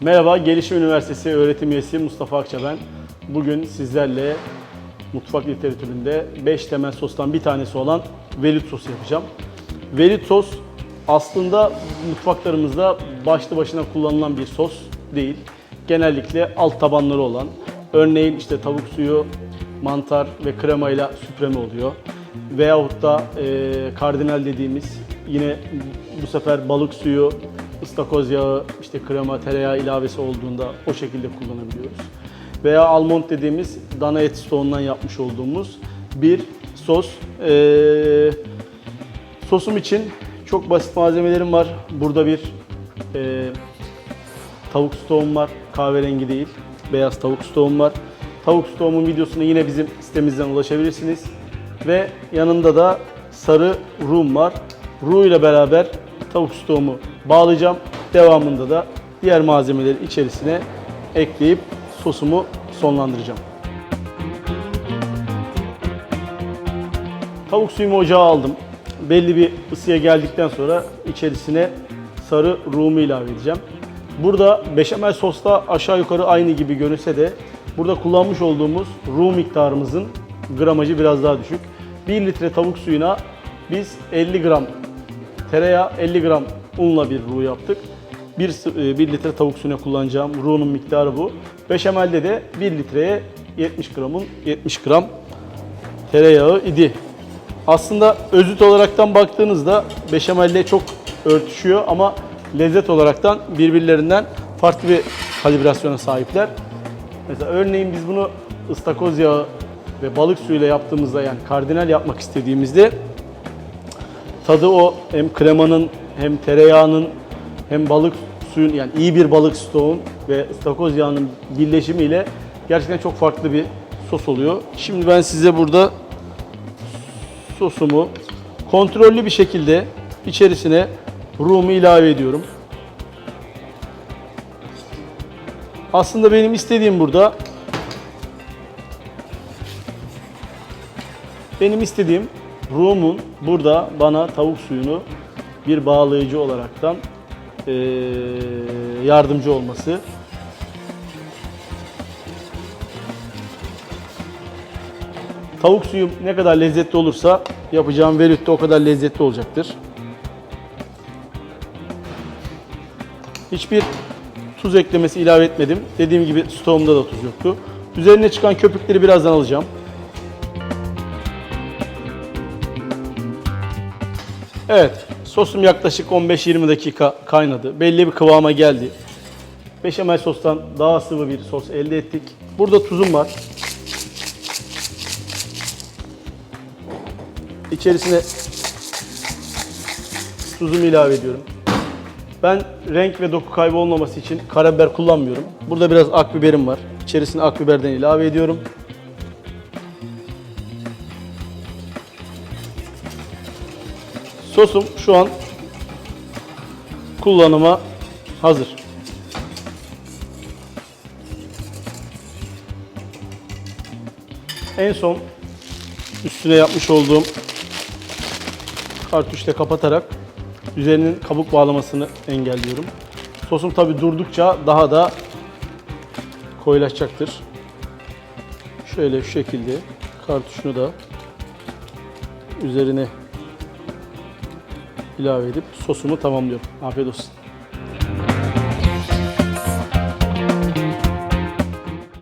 Merhaba, Gelişim Üniversitesi öğretim üyesi Mustafa Akça ben. Bugün sizlerle mutfak literatüründe 5 temel sostan bir tanesi olan velut sosu yapacağım. Velut sos aslında mutfaklarımızda başlı başına kullanılan bir sos değil. Genellikle alt tabanları olan, örneğin işte tavuk suyu, mantar ve kremayla süpreme oluyor. Veyahut da e, kardinal dediğimiz yine bu sefer balık suyu, ıstakoz yağı, işte krema, tereyağı ilavesi olduğunda o şekilde kullanabiliyoruz. Veya almond dediğimiz dana eti stoğundan yapmış olduğumuz bir sos. Ee, sosum için çok basit malzemelerim var. Burada bir e, tavuk stoğum var. Kahverengi değil. Beyaz tavuk stoğum var. Tavuk stoğumun videosunu yine bizim sitemizden ulaşabilirsiniz. Ve yanında da sarı rum var. Ru ile beraber tavuk stoğumu bağlayacağım. Devamında da diğer malzemeleri içerisine ekleyip sosumu sonlandıracağım. Tavuk suyumu ocağa aldım. Belli bir ısıya geldikten sonra içerisine sarı rumu ilave edeceğim. Burada beşamel sosta aşağı yukarı aynı gibi görünse de burada kullanmış olduğumuz rum miktarımızın gramajı biraz daha düşük. 1 litre tavuk suyuna biz 50 gram tereyağı 50 gram unla bir ruh yaptık. 1, 1 litre tavuk suyuna kullanacağım ruhunun miktarı bu. Beşamelde de 1 litreye 70 gramın 70 gram tereyağı idi. Aslında özüt olaraktan baktığınızda beşamelle çok örtüşüyor ama lezzet olaraktan birbirlerinden farklı bir kalibrasyona sahipler. Mesela örneğin biz bunu ıstakoz yağı ve balık suyuyla yaptığımızda yani kardinal yapmak istediğimizde tadı o hem kremanın hem tereyağının hem balık suyun yani iyi bir balık stoğun ve ıstakoz yağının birleşimiyle gerçekten çok farklı bir sos oluyor. Şimdi ben size burada sosumu kontrollü bir şekilde içerisine rumu ilave ediyorum. Aslında benim istediğim burada benim istediğim rumun burada bana tavuk suyunu bir bağlayıcı olaraktan eee, yardımcı olması. Tavuk suyu ne kadar lezzetli olursa yapacağım velut de o kadar lezzetli olacaktır. Hiçbir tuz eklemesi ilave etmedim. Dediğim gibi stoğumda da tuz yoktu. Üzerine çıkan köpükleri birazdan alacağım. Evet, sosum yaklaşık 15-20 dakika kaynadı. Belli bir kıvama geldi. Beşamel sostan daha sıvı bir sos elde ettik. Burada tuzum var. İçerisine tuzumu ilave ediyorum. Ben renk ve doku kaybı olmaması için karabiber kullanmıyorum. Burada biraz akbiberim var. İçerisine akbiberden ilave ediyorum. Sosum şu an kullanıma hazır. En son üstüne yapmış olduğum kartuşla kapatarak üzerinin kabuk bağlamasını engelliyorum. Sosum tabi durdukça daha da koyulaşacaktır. Şöyle şu şekilde kartuşunu da üzerine ilave edip sosumu tamamlıyorum. Afiyet olsun.